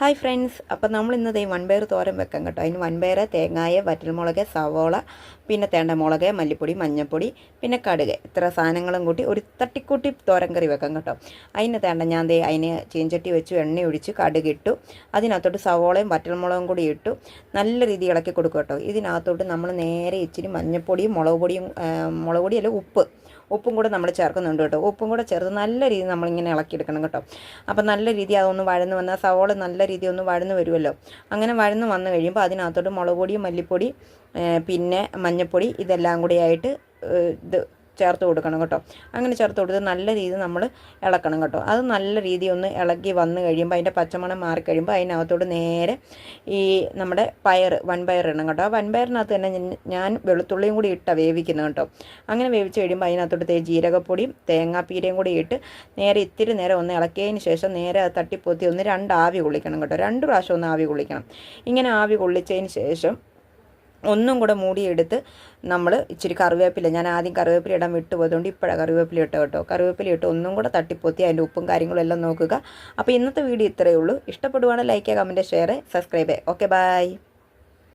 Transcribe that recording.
Hi friends അപ്പോൾ നമ്മൾ ഇന്ന് ഈ വൺപയർ തോരൻ വെക്കാൻ കേട്ടോ. അതിന് വൻപയർ തേങ്ങായ വറ്റൽമുളക് സവോള പിന്നെ തേണ്ടമുളക് മല്ലിപ്പൊടി മഞ്ഞൾപ്പൊടി പിന്നെ കടുക്. ഇത്ര സാധനങ്ങളും കൂട്ടി ഒരു തട്ടിക്കൂട്ടി തോരൻ കറി വെക്കാൻ കേട്ടോ. അതിന് തേണ്ട ഞാൻ ദേ അതിന് ചീഞ്ചട്ടി വെച്ച് എണ്ണ ഒഴിച്ച് കടുക് ഇട്ടു. അതിനകത്തോട്ട് സവോളയും വറ്റൽമുളകും കൂടി ഇട്ടു. നല്ല രീതിയിൽ ഇളക്കി കൊടുക്കും കേട്ടോ. ഇതിനകത്തോട്ട് നമ്മൾ നേരെ ഇച്ചിരി മഞ്ഞൾപ്പൊടിയും മുളക് പൊടിയും മുളക് പൊടിയല്ല ഉപ്പ് ഉപ്പും കൂടെ നമ്മൾ ചേർക്കുന്നുണ്ട് കേട്ടോ. ഉപ്പും കൂടെ ചേർത്ത് നല്ല രീതിയിൽ നമ്മളിങ്ങനെ ഇളക്കിയെടുക്കണം കേട്ടോ. അപ്പം നല്ല രീതി അതൊന്ന് വഴന്ന് വന്നാൽ സവോള നല്ല രീതി ഒന്ന് വഴന്ന് വരുമല്ലോ. അങ്ങനെ വഴന്ന് വന്നു കഴിയുമ്പോൾ അതിനകത്തോട്ട് മുളക് പൊടി മല്ലിപ്പൊടി പിന്നെ മഞ്ഞൾപ്പൊടി ഇതെല്ലാം കൂടി ആയിട്ട് ഇത് ചേർത്ത് കൊടുക്കണം കേട്ടോ. അങ്ങനെ ചേർത്ത് കൊടുത്ത് നല്ല രീതിയിൽ നമ്മൾ ഇളക്കണം കേട്ടോ. അത് നല്ല രീതി ഒന്ന് ഇളക്കി വന്നു കഴിയുമ്പോൾ അതിന്റെ പച്ചമണം മാറിക്കഴിയുമ്പോൾ അതിനകത്തോട് നേരെ ഈ നമ്മുടെ പയർ വൻപയർ ഇടണം കേട്ടോ. ആ വൻപയറിനകത്ത് തന്നെ ഞാൻ- വെളുത്തുള്ളിയും കൂടി ഇട്ടാണ് വേവിക്കുന്നത് കേട്ടോ. അങ്ങനെ വേവിച്ച് കഴിയുമ്പോൾ അതിനകത്തോട്ട് തേ ജീരകപ്പൊടിയും തേങ്ങാപ്പീരയും കൂടി ഇട്ട് നേരെ ഇത്തിരി നേരം ഒന്ന് ഇളക്കിയതിന് ശേഷം നേരെ അത് തട്ടിപ്പൊത്തി ഒന്ന് രണ്ട് ആവി കൊള്ളിക്കണം കേട്ടോ. രണ്ട് പ്രാവശ്യം ഒന്ന് ആവി കൊള്ളിക്കണം. ഇങ്ങനെ ആവി കൊള്ളിച്ചതിന് ശേഷം ഒന്നും കൂടെ മൂടിയെടുത്ത് നമ്മൾ ഇച്ചിരി കറിവേപ്പില ഞാൻ ആദ്യം കറിവേപ്പില ഇടാൻ വിട്ടു വിട്ടുപോയതുകൊണ്ട് ഇപ്പോഴാണ് കറിവേപ്പില ഇട്ട കേട്ടോ. കറിവേപ്പില ഇട്ട് ഒന്നും കൂടെ തട്ടിപ്പൊത്തി അതിന്റെ ഉപ്പും കാര്യങ്ങളും എല്ലാം നോക്കുക. അപ്പോൾ ഇന്നത്തെ വീഡിയോ ഇത്രയേ ഉള്ളൂ. ഇഷ്ടപ്പെടുവാണെങ്കിൽ like comment share subscribe okay bye.